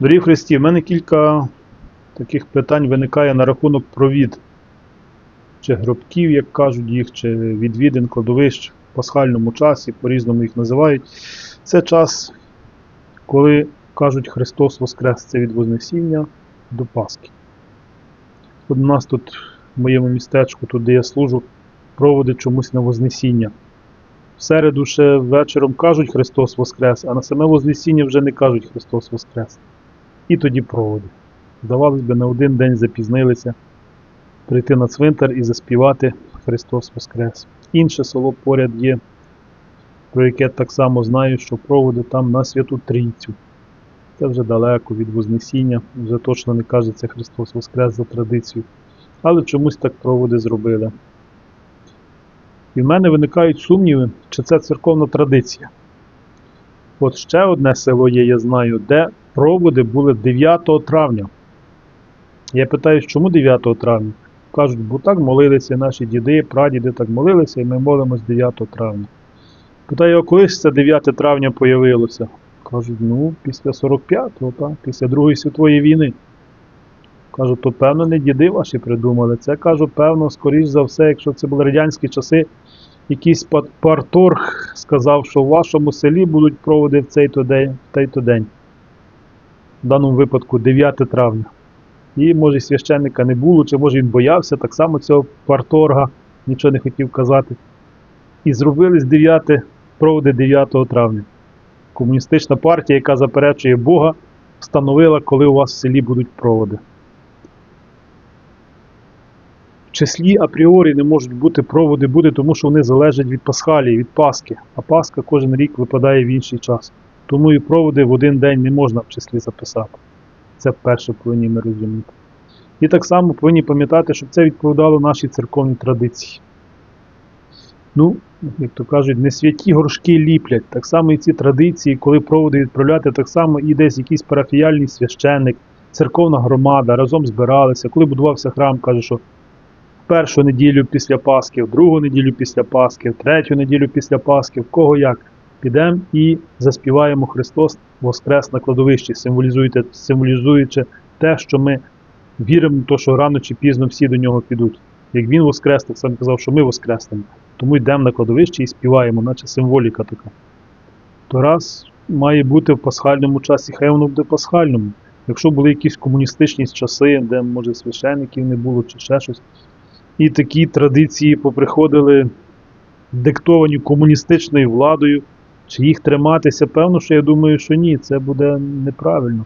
Дорогі Христі, в мене кілька таких питань виникає на рахунок провід. Чи гробків, як кажуть їх, чи відвідин кладовищ в пасхальному часі, по-різному їх називають. Це час, коли кажуть Христос Воскрес, це від Вознесіння до Пасхи. От у нас тут, в моєму містечку, тут де я служу, проводить чомусь на Вознесіння. В середу ще вечором кажуть Христос Воскрес, а на саме Вознесіння вже не кажуть Христос Воскрес. І тоді проводи. Здавалось би, на один день запізнилися прийти на цвинтар і заспівати Христос Воскрес. Інше село поряд є, про яке так само знаю, що проводи там на Святу Трійцю. Це вже далеко від Вознесіння, вже точно не кажеться Христос Воскрес за традицією. Але чомусь так проводи зробили. І в мене виникають сумніви, чи це церковна традиція. От ще одне село є, я знаю, де проводи були 9 травня. Я питаю, чому 9 травня? Кажуть, бо так молилися наші діди, прадіди так молилися, і ми молимось 9 травня. Питаю, а коли ж це 9 травня появилося? Кажуть, ну, після 45-го, так, після Другої світової війни. Кажу, то певно не діди ваші придумали. Це кажу, певно, скоріш за все, якщо це були радянські часи, якийсь парторг сказав, що в вашому селі будуть проводи в в той-то день. В даному випадку 9 травня. І може священника не було, чи може він боявся так само цього парторга, нічого не хотів казати. І зробили з 9 проводи 9 травня. Комуністична партія, яка заперечує Бога, встановила, коли у вас в селі будуть проводи. В числі апріорі не можуть бути проводи буде, тому що вони залежать від Пасхалії, від Пасхи. А Пасха кожен рік випадає в інший час. Тому і проводи в один день не можна в числі записати. Це вперше повинні ми розуміти. І так само повинні пам'ятати, щоб це відповідало нашій церковній традиції. Ну, як то кажуть, не святі горшки ліплять. Так само і ці традиції, коли проводи відправляти, так само і десь якийсь парафіяльний священник, церковна громада разом збиралися. Коли будувався храм, каже, що в першу неділю після Пасхи, в другу неділю після Пасхи, в третю неділю після Пасхи, в кого як. Підемо і заспіваємо Христос Воскрес на кладовищі, символізуючи те, що ми віримо в те, що рано чи пізно всі до нього підуть. Як він воскрес, так сам казав, що ми воскреснемо. Тому йдемо на кладовище і співаємо, наче символіка така. То раз має бути в пасхальному часі, хай воно буде пасхальному. Якщо були якісь комуністичні часи, де, може, священиків не було чи ще щось, і такі традиції поприходили диктовані комуністичною владою, чи їх триматися, певно, що я думаю, що ні, це буде неправильно.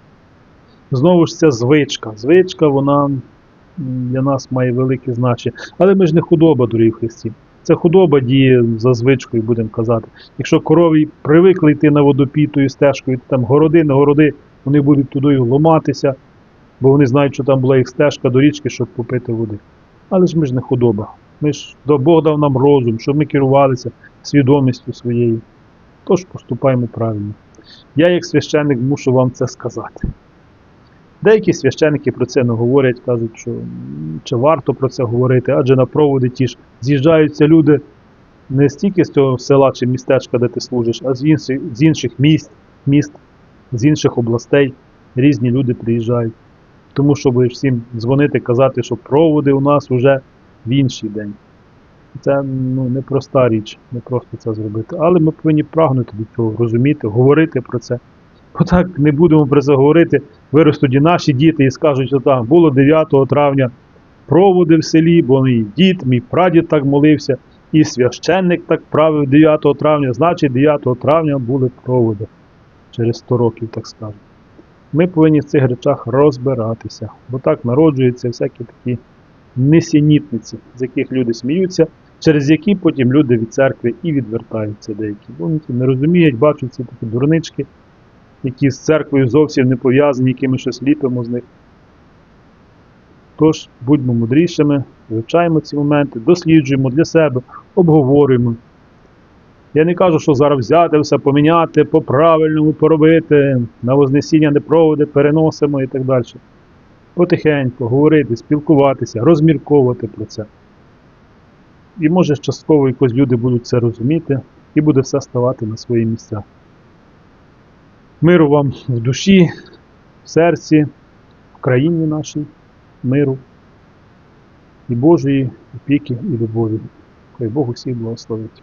Знову ж ця звичка. Звичка, вона для нас має велике значення. Але ми ж не худоба, дорогі Христі. Це худоба діє за звичкою, будемо казати. Якщо корові привикли йти на водопітою стежкою, там городи на городи, вони будуть туди ломатися, бо вони знають, що там була їх стежка до річки, щоб попити води. Але ж ми ж не худоба. Ми ж до Бог дав нам розум, щоб ми керувалися свідомістю своєю. Тож поступаємо правильно. Я, як священник, мушу вам це сказати. Деякі священники про це не говорять, кажуть, що чи варто про це говорити, адже на проводи ті ж з'їжджаються люди не стільки з цього села чи містечка, де ти служиш, а з інших, з інших міст, міст, з інших областей. Різні люди приїжджають. Тому що всім дзвонити, казати, що проводи у нас вже в інший день. Це ну, непроста річ, не просто це зробити. Але ми повинні прагнути до цього, розуміти, говорити про це. Бо так не будемо про це говорити, виростуть і наші діти і скажуть, що так, було 9 травня проводи в селі, бо мій дід, мій прадід так молився, і священник так правив 9 травня, значить 9 травня були проводи. Через 100 років, так скажемо. Ми повинні в цих речах розбиратися, бо так народжуються всякі такі несенітниці, з яких люди сміються, через які потім люди від церкви і відвертаються деякі. Вони не розуміють, бачать ці такі дурнички, які з церквою зовсім не пов'язані, які ми щось ліпимо з них. Тож будьмо мудрішими, вивчаємо ці моменти, досліджуємо для себе, обговорюємо. Я не кажу, що зараз взяти все, поміняти, по-правильному поробити, на Вознесіння не проводи, переносимо і так далі. Потихеньку говорити, спілкуватися, розмірковувати про це. І може частково якось люди будуть це розуміти і буде все ставати на свої місця. Миру вам в душі, в серці, в країні нашій, миру і Божої опіки і любові. Хай Бог усіх благословить.